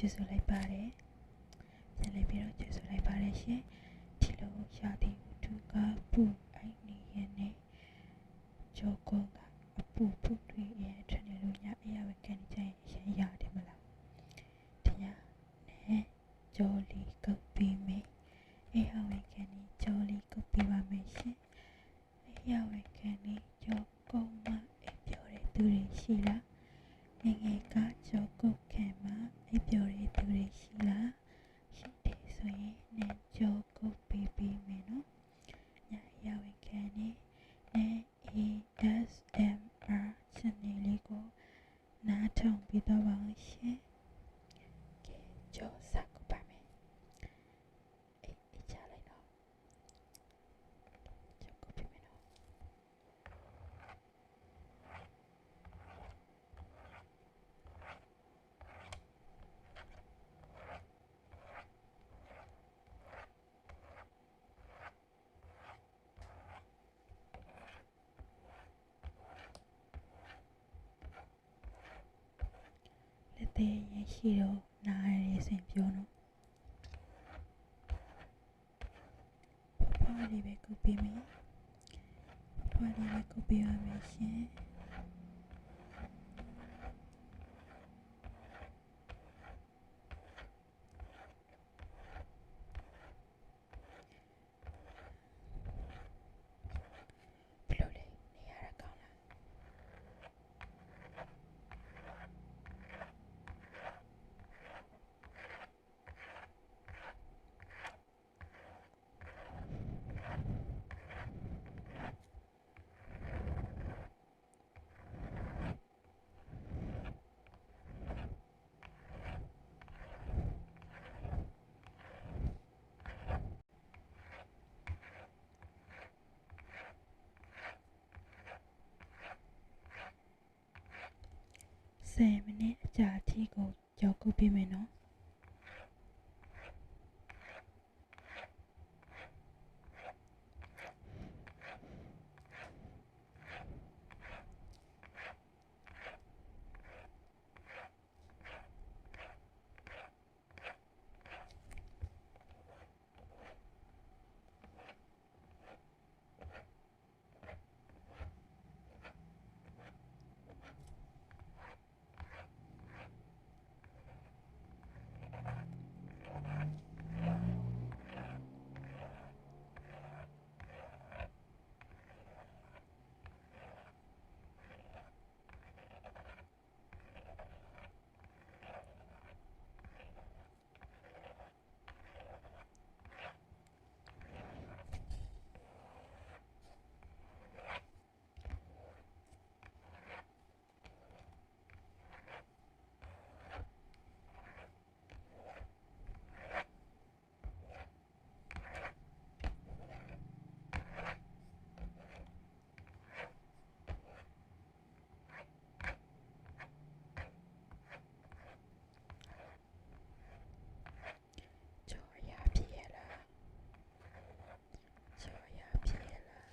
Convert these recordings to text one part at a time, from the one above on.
ကျေးဇူးလိုက်ပါတယ်ပြန်လည်ပြီးတော့ကျေးဇူးလိုက်ပါတယ်ရှင်ဒီလိုရာသီဥတုကပူအိုင်နေရနေဂျိုကိုကအပူပူတွေရဲ့ထနေလို့ညအရာဝကန်ကြရင်ရန်ရတယ်မလားတရားနဲ့ဂျိုလီကုတ်ပြီးမေးအရာဝကန်ဂျိုလီကုတ်ပြီးပါမယ်ရှင်အရာဝကန်ဂျိုကုတ်မအပြောတဲ့သူတွေရှိလားငယ်ငယ်ကဂျိုကုတ်ခံ မှာအပြောတဲ့သူတွေရှိလားရှိတယ်ဆိုရင်နင်ဂျိုကုတ်ပြီးပြီးမယ်နော်ညအရာဝကန်နဲ့ ASMR channel လေးကိုနားထောင်ပြီးတော့ပါအောင်ရှင်။ကဲကြောစကူပါမယ်။အေးအေးချလိုက်တော့ကြောကူပြမယ်နော်လက်သေး ရရှိတော့နားရည်စင်ပြောနော်။ဖွားလေးပဲကူပေးမယ်။ဖွားလေးပဲကူပေးပါမယ်ရှင်။ ဘယ်လိုလဲနေရတာကောင်းလား 10မိနစ်အကြာအထိကိုကြောက်ကုတ်ပေးမယ်နော်ကြော်ရပြည့်ရလားကြော်ရပြည့်ရလား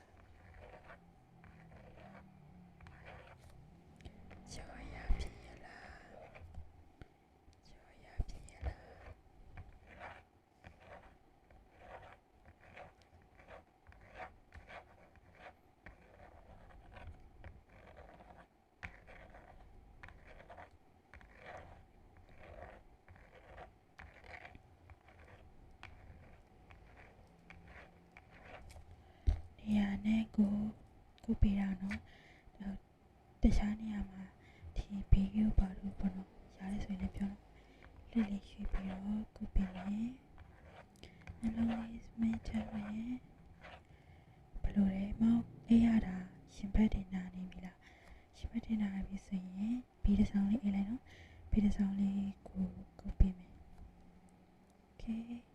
ကြော်ရပြည့်ရလားကြော်ရပြည့်ရလား နေရာနဲ့ကိုကိုပေးတာနော်ဟိုတခြားနေရာမှာဒီဗီဒီယိုပါလို့ပေါ့နော်ရတယ်ဆိုရင်လည်းပြောတော့လေးလေးရွှေ့ပြီးတော့ကိုပေးမယ်နှလုံးလေးစမချမယ်ဘယ်လိုလဲမောင်အေးရတာရှင်ဘက်တင်နာနေပြီလားရှင်ဘက်တင်နာပြီဆိုရင်ဘီတစ်ဆောင်လေးအေးလိုက်နော်ဘီတစ်ဆောင်လေးကိုကိုပေးမယ်โ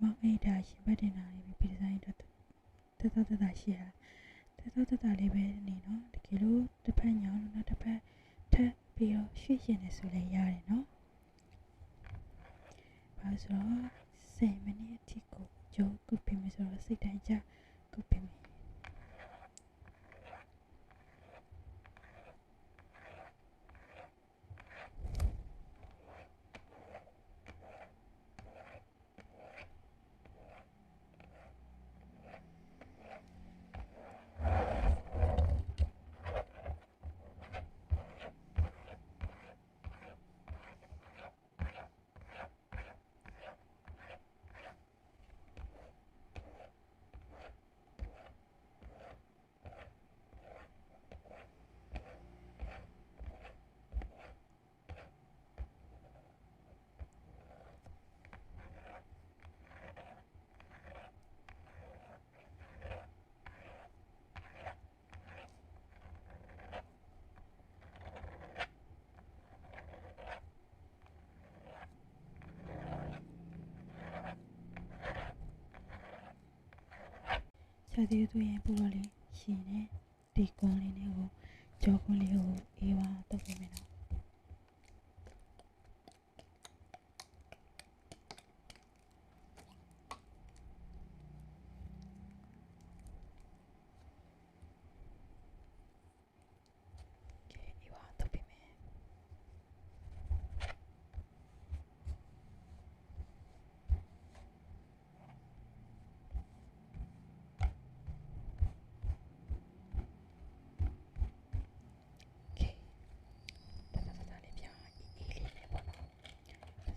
မောင်အိတ်တာရှင်ဘတ်တင်တာလေးပဲပြည်ဆိုင်တော့တတတတရှိရတတတတလေးပဲနေနော်တကယ်လို့တစ်ဖက်ညောင်းလို့နောက်တစ်ဖက်ထပ်ပြီးတော့ရွှေ့ရှင်နေဆိုလည်းရတယ်နော်ဘာလို့ဆိုတော့10မိနစ်အထိကိုကြိုးကုတ်ပြီးမယ်ဆိုတော့စိတ်တိုင်းကြကုတ်ပြီးမယ် ထွက်သေးသူရဲ့ပူလို့လေးရှင်တယ်ဒီကွန်လေးလေးကိုကြောကွန်လေးကိုအေးပါတော့ပြင်မယ်နော်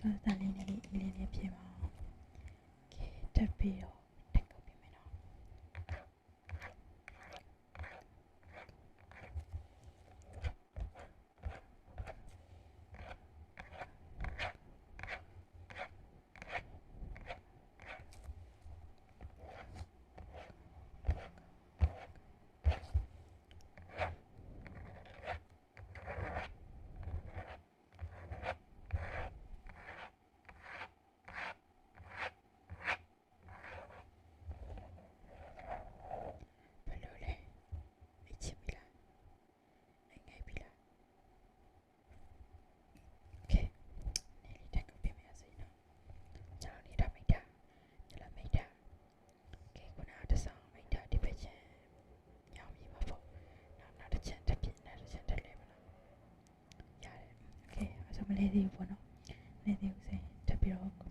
စစလေးနဲ့လေးလေးလေးဖြစ်ပါအောင်ကဲတက်ပြီးတော့ မလဲသေးဘူးပေါ့နော်။နည်းသေးဘူးဆိုရင်တက်ပြီးတော့